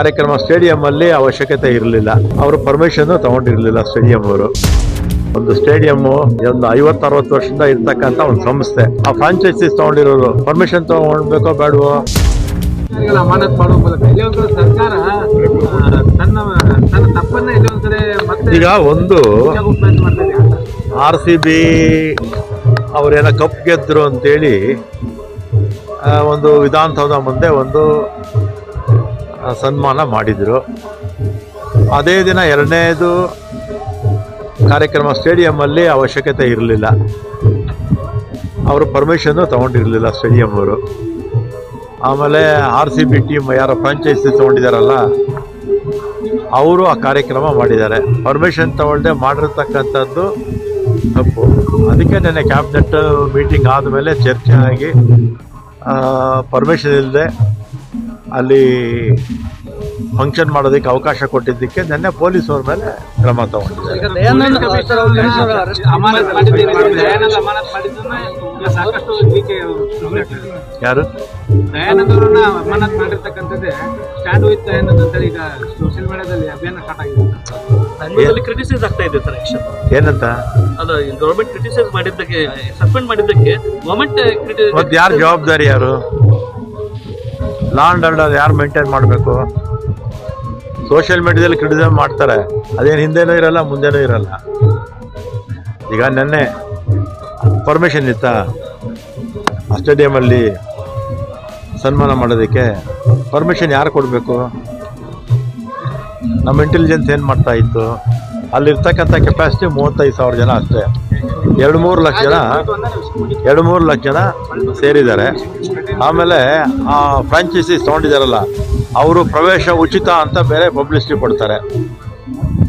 ಕಾರ್ಯಕ್ರಮ ಸ್ಟೇಡಿಯಂ ಅಲ್ಲಿ ಅವಶ್ಯಕತೆ ಇರಲಿಲ್ಲ. ಅವರು ಪರ್ಮಿಷನ್ ತಗೊಂಡಿರಲಿಲ್ಲ ಸ್ಟೇಡಿಯಂ ಅವರು. ಒಂದು ಸ್ಟೇಡಿಯಂ ಒಂದು ಐವತ್ತು ಅರವತ್ತು ವರ್ಷದಿಂದ ಇರ್ತಕ್ಕಂತ ಒಂದು ಸಂಸ್ಥೆ. ಆ ಫ್ರಾಂಚೈಸೀಸ್ ತಗೊಂಡಿರೋರು. ಪರ್ಮಿಷನ್ ತಗೊಂಡ್ಬೇಕೋ ಬೇಡವೋ? ಸರ್ಕಾರಗಳ ಅಮಾನತ್ ಮಾಡುವ ಮೂಲಕ. ಇಲ್ಲಿ ಸರ್ಕಾರ ತನ್ನ ತನ್ನ ತಪ್ಪನ್ನ ಇಲ್ಲಿ ಮತ್ತೆ ಈಗ ಒಂದು. ಆರ್ ಸಿ ಬಿ ಅವರೇನೋ ಕಪ್ ಗೆದ್ದರು ಅಂತೇಳಿ ಒಂದು ವಿಧಾನಸೌಧ ಮುಂದೆ ಒಂದು ಸನ್ಮಾನ ಮಾಡಿದರು. ಅದೇ ದಿನ ಎರಡನೇದು ಕಾರ್ಯಕ್ರಮ ಸ್ಟೇಡಿಯಮ್ಮಲ್ಲಿ ಅವಶ್ಯಕತೆ ಇರಲಿಲ್ಲ. ಅವರು ಪರ್ಮಿಷನ್ನು ತಗೊಂಡಿರಲಿಲ್ಲ ಸ್ಟೇಡಿಯಂ ಅವರು ಆಮೇಲೆ ಆರ್ ಸಿ ಬಿ ಟೀಮ್ ಯಾರೋ ಫ್ರಾಂಚೈಸಿ ತೊಗೊಂಡಿದ್ದಾರಲ್ಲ ಅವರು ಆ ಕಾರ್ಯಕ್ರಮ ಮಾಡಿದ್ದಾರೆ. ಪರ್ಮಿಷನ್ ತಗೊಳ್ದೆ ಮಾಡಿರ್ತಕ್ಕಂಥದ್ದು ತಪ್ಪು. ಅದಕ್ಕೆ ನೆನ್ನೆ ಕ್ಯಾಬಿನೆಟ್ ಮೀಟಿಂಗ್ ಆದಮೇಲೆ ಚರ್ಚೆ ಆಗಿ ಪರ್ಮಿಷನ್ ಇಲ್ಲದೆ ಅಲ್ಲಿ ಫಂಕ್ಷನ್ ಮಾಡೋದಕ್ಕೆ ಅವಕಾಶ ಕೊಟ್ಟಿದ್ದಕ್ಕೆ ನೆನ್ನೆ ಪೊಲೀಸವ್ರ ಮೇಲೆ ಕ್ರಮ ತಗೊಂಡಿದ್ದಾರೆ. ಯಾರು? ಕ್ರಿಟಿಸೈಸ್ ಆಗ್ತಾ ಇದೆ ಸರ್ ಏನಂತ? ಅದು ಗೌರ್ಮೆಂಟ್ ಕ್ರಿಟಿಸೈಸ್ ಮಾಡಿದ್ದಕ್ಕೆ ಸಸ್ಪೆಂಡ್ ಮಾಡಿದ್ದಕ್ಕೆ ಗೌರ್ಮೆಂಟ್ ಮತ್ತೆ ಯಾರು ಜವಾಬ್ದಾರಿ ಯಾರು? ಲಾ ಅಂಡ್ ಆರ್ಡರ್ ಯಾರು ಮೇಂಟೈನ್ ಮಾಡಬೇಕು? ಸೋಷಿಯಲ್ ಮೀಡಿಯಾದಲ್ಲಿ ಕ್ರಿಟಿಸಮ್ ಮಾಡ್ತಾರೆ. ಅದೇನು ಹಿಂದೆನೂ ಇರಲ್ಲ, ಮುಂದೆನೂ ಇರಲ್ಲ. ಈಗ ನೆನ್ನೆ ಪರ್ಮಿಷನ್ ಇತ್ತ? ಆ ಸ್ಟೇಡಿಯಮಲ್ಲಿ ಸನ್ಮಾನ ಮಾಡೋದಕ್ಕೆ ಪರ್ಮಿಷನ್ ಯಾರು ಕೊಡಬೇಕು? ನಮ್ಮ ಇಂಟೆಲಿಜೆನ್ಸ್ ಏನು ಮಾಡ್ತಾ ಇತ್ತು? ಅಲ್ಲಿರ್ತಕ್ಕಂಥ ಕೆಪಾಸಿಟಿ ಮೂವತ್ತೈದು ಸಾವಿರ ಜನ ಅಷ್ಟೇ. ಎರಡು ಮೂರು ಲಕ್ಷ ಜನ, ಎರಡು ಮೂರು ಲಕ್ಷ ಜನ ಸೇರಿದ್ದಾರೆ. ಆಮೇಲೆ ಆ ಫ್ರಾಂಚೈಸೀಸ್ ತೊಗೊಂಡಿದ್ದಾರಲ್ಲ, ಅವರು ಪ್ರವೇಶ ಉಚಿತ ಅಂತ ಬೇರೆ ಪಬ್ಲಿಸಿಟಿ ಕೊಡ್ತಾರೆ.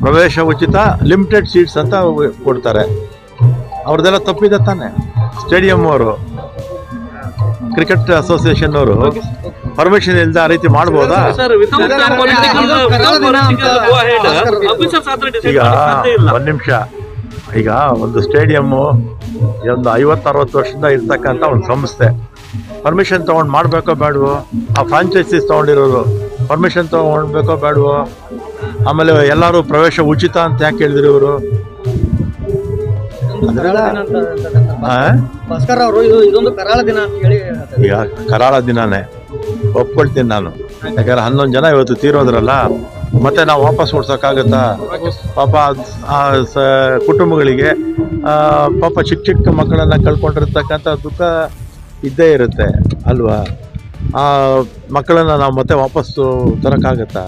ಪ್ರವೇಶ ಉಚಿತ ಲಿಮಿಟೆಡ್ ಸೀಟ್ಸ್ ಅಂತ ಕೊಡ್ತಾರೆ. ಅವ್ರದ್ದೆಲ್ಲ ತಪ್ಪಿದೆ ತಾನೆ. ಸ್ಟೇಡಿಯಂ ಅವರು, ಕ್ರಿಕೆಟ್ ಅಸೋಸಿಯೇಷನ್ ಅವರು ಪರ್ಮಿಷನ್ ಇಲ್ಲದೆ ಆ ರೀತಿ ಮಾಡಬಹುದಾ ಈಗ ಒಂದ್ ಸಾಧ್ಯ ಇಲ್ಲ. ಒಂದು ನಿಮಿಷ. ಈಗ ಒಂದು ಸ್ಟೇಡಿಯಮ್ಮು ಒಂದು ಐವತ್ತು ಅರವತ್ತು ವರ್ಷದಿಂದ ಇರ್ತಕ್ಕಂಥ ಒಂದು ಸಂಸ್ಥೆ. ಪರ್ಮಿಷನ್ ತಗೊಂಡು ಮಾಡಬೇಕೋ ಬೇಡವೋ? ಆ ಫ್ರಾಂಚೈಸೀಸ್ ತೊಗೊಂಡಿರೋರು ಪರ್ಮಿಷನ್ ತೊಗೊಂಡ್ಬೇಕೋ ಬೇಡವೋ? ಆಮೇಲೆ ಎಲ್ಲರೂ ಪ್ರವೇಶ ಉಚಿತ ಅಂತ ಯಾಕೆ ಹೇಳಿದ್ರು ಇವರು? ಭಾಸ್ಕರ್ ಅವರು ಇದು ಇದೊಂದು ಕರಾಳ ದಿನ ಅಂತ ಹೇಳಿ ಹೇಳ್ತಾರೆ. ಈಗ ಕರಾಳ ದಿನಾನೇ. ಒಪ್ಕೊಳ್ತೀನಿ ನಾನು. ಯಾಕಂದ್ರೆ ಹನ್ನೊಂದು ಜನ ಇವತ್ತು ತೀರೋದ್ರಲ್ಲ, ಮತ್ತೆ ನಾವು ವಾಪಸ್ ಓಡ್ಸೋಕ್ಕಾಗತ್ತಾ? ಪಾಪ ಆ ಸ ಕುಟುಂಬಗಳಿಗೆ ಪಾಪ ಚಿಕ್ಕ ಚಿಕ್ಕ ಮಕ್ಕಳನ್ನ ಕಳ್ಕೊಂಡಿರ್ತಕ್ಕಂಥ ದುಃಖ ಇದ್ದೇ ಇರುತ್ತೆ, ಅಲ್ವಾ? ಆ ಮಕ್ಕಳನ್ನ ನಾವು ಮತ್ತೆ ವಾಪಸ್ಸು ತರೋಕ್ಕಾಗತ್ತಾ?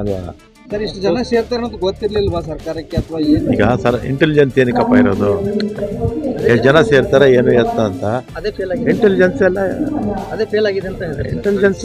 ಅಲ್ವಾ? ಸರ್ ಇಷ್ಟು ಜನ ಸೇರ್ತಾರೆ ಅನ್ನೋದು ಗೊತ್ತಿರ್ಲಿಲ್ವಾ ಸರ್ಕಾರಕ್ಕೆ ಅಥವಾ ಏನು? ಈಗ ಸರ್ ಇಂಟೆಲಿಜೆನ್ಸ್ ಏನಕ್ಕಪ್ಪ ಇರೋದು? ಎಷ್ಟು ಜನ ಸೇರ್ತಾರೆ ಏನು ಎತ್ತ ಅಂತ? ಅದೇ ಫೇಲ್ ಆಗಿದೆ. ಇಂಟೆಲಿಜೆನ್ಸ್ ಎಲ್ಲ ಅದೇ ಫೇಲ್ ಆಗಿದೆ ಅಂತ ಹೇಳಿದ್ರೆ. ಇಂಟೆಲಿಜೆನ್ಸ್